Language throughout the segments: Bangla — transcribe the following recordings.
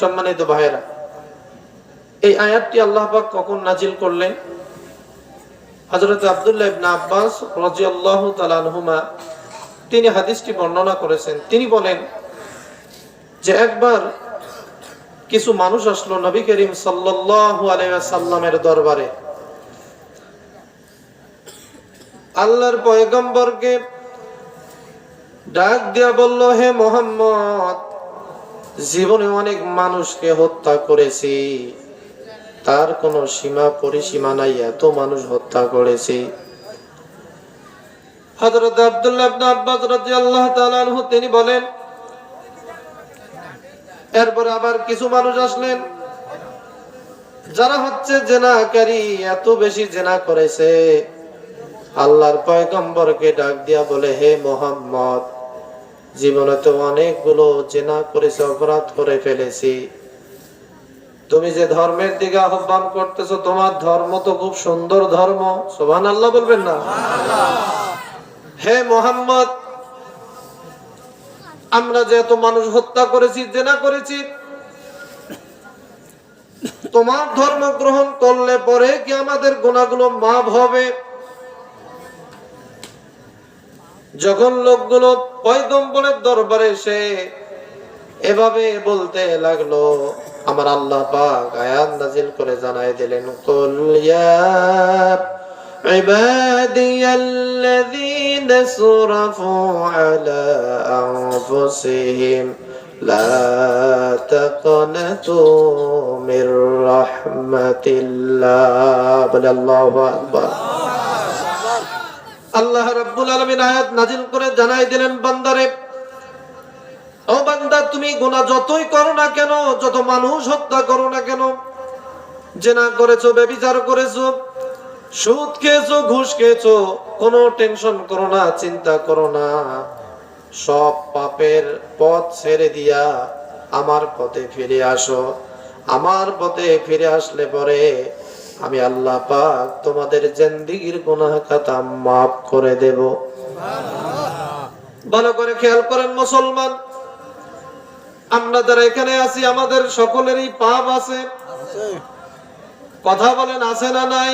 সম্মানিত ভাইয়েরা, এই আয়াতটি আল্লাহ পাক কখন নাজিল করলেন? হযরত আব্দুল্লাহ ইবনে আব্বাস রাদিয়াল্লাহু তাআলা আনহুমা, তিনি হাদিসটি বর্ণনা করেছেন। তিনি বলেন যে একবার কিছু মানুষ আসলো নবী করিম সাল্লাল্লাহু আলাইহি ওয়াসাল্লামের দরবারে। আল্লাহর পয়গম্বরকে ডাক দিয়া বলল, হে মোহাম্মদ জীবনে অনেক মানুষকে হত্যা করেছি। তার কোনো সীমা পরিসীমা নাই, এত মানুষ হত্যা করেছি। তিনি বলেন, এরপরে আবার কিছু মানুষ আসলেন, যারা হচ্ছে জেনাকারী, এত বেশি জেনা করেছে। আল্লাহর পয়গম্বরকে ডাক দিয়া বলে, হে মোহাম্মদ জীবনে তো অনেকগুলো জেনা করেছে, অপরাধ করে ফেলেছি। তুমি যে ধর্মের দিকে আহ্বান করতেছো, তোমার ধর্ম তো খুব সুন্দর ধর্ম। সোহান আল্লাহ বলবেন না? হে মোহাম্মদ, আমরা যে এত মানুষ হত্যা করেছি, জেনা করেছি, তোমার ধর্ম গ্রহণ করলে পরে কি আমাদের গুণাগুলো মাফ হবে? যখন লোকগুলো পয়গম্বরের দরবারে এসে এভাবে বলতে লাগল, আমার আল্লাহ পাক আয়াত নাজিল করে জানাই দিলেন, কুল ইয়া ইবাদিয়াল্লাযীনা সুরাফু আলা আনফুসিহিম, লা তাকনাতু মির রাহমাতিল্লাহ। বলে আল্লাহু আকবার। আল্লাহ রাব্বুল আলামিন আয়াত নাজিল করে জানাই দিলেন, বান্দারে, ও বান্দা, তুমি গুনাহ যতই করো না কেন, যত মানুষ হত্যা করো না কেন, জেনা করেছ, ব্যভিচার করেছ, সুদ খেয়েছো, ঘুষ খেয়েছো, কোনো টেনশন করো না, চিন্তা করো না, সব পাপের পথ ছেড়ে দিয়া আমার পথে ফিরে আসো। আমার পথে ফিরে আসলে পরে আমি আল্লাহ পাক তোমাদের জেন্দিগির গুনাহ খাতা মাফ করে দেব। ভালো করে খেয়াল করেন মুসলমান আমরা যারা এখানে আছি আমাদের সকলেরই পাপ আছে। কথা বলেন আছে না নাই?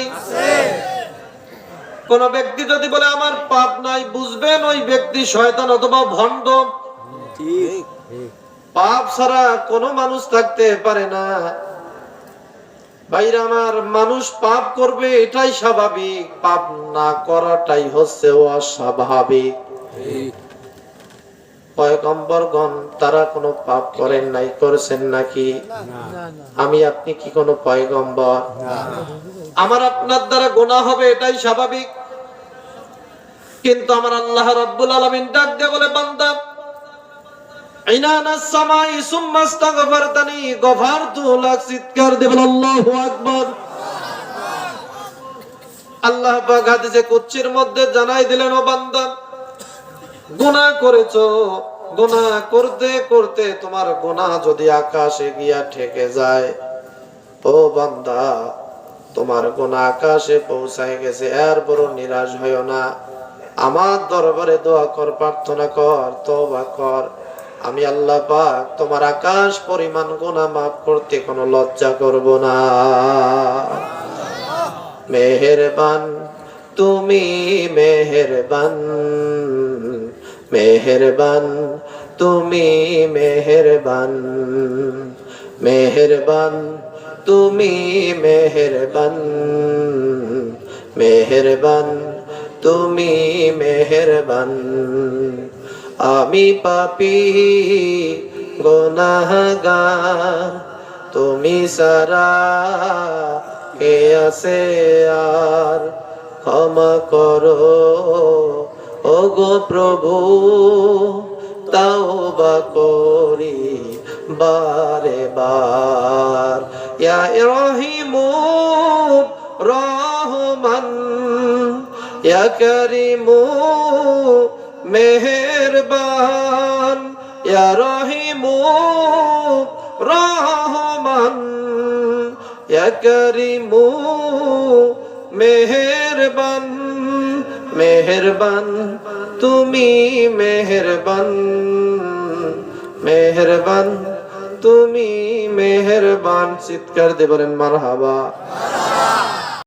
কোন ব্যক্তি যদি বলে আমার পাপ নাই বুঝবেন ওই ব্যক্তি শয়তান অথবা ভণ্ড। পাপ ছাড়া কোনো মানুষ থাকতে পারে না। ভাইরা আমার, মানুষ পাপ করবে, এটাই স্বাভাবিক। পাপ না করাটাই হচ্ছে অস্বাভাবিক। তারা কোনো পাপ করেন নাই, করেছেন নাকি? আমি, আপনি কি কোনো পয়গম্বর? আমার আপনার দ্বারা গোনা হবে, এটাই স্বাভাবিক। কিন্তু আমার আল্লাহ রাব্বুল আলামিন ডাক দিয়ে বলে, বান্দা আল্লাহু হাদিসে কুদসির মধ্যে জানাই দিলেন, ও বান্দা, গুনাহ করেছ, গুনাহ করতে করতে তোমার গুনাহ যদি আকাশে গিয়া ঠেকে যায়, ও বান্দা, তোমার গুনাহ আকাশে পৌঁছায় গেছে এরপরও নিরাশ হইও না। আমার দরবারে দোয়া কর, প্রার্থনা কর, তওবা কর। আমি আল্লাহ পাক তোমার আকাশ পরিমাণ গুনাহ মাফ করতে কোনো লজ্জা করব না। মেহেরবান, তুমি মেহেরবান মেহেরবান, তুমি মেহেরবান মেহেরবান, তুমি মেহেরবান মেহেরবান, তুমি মেহেরবান। আমি পাপি গোনাহগার তুমি সারা কে আছে আর ক্ষমা করো ও গো প্রভু তাও বা করি বারে বার ইয়া রহিমু রহমান ইয়া করিমু মেহেরবান, ইয়া রহিমু রহমান, ইয়া করিমু মেহেরবান মেহেরবান, তুমি মেহেরবান মেহেরবান, তুমি মেহেরবান। চিৎকার দিয়ে বলেন, মারহাবা।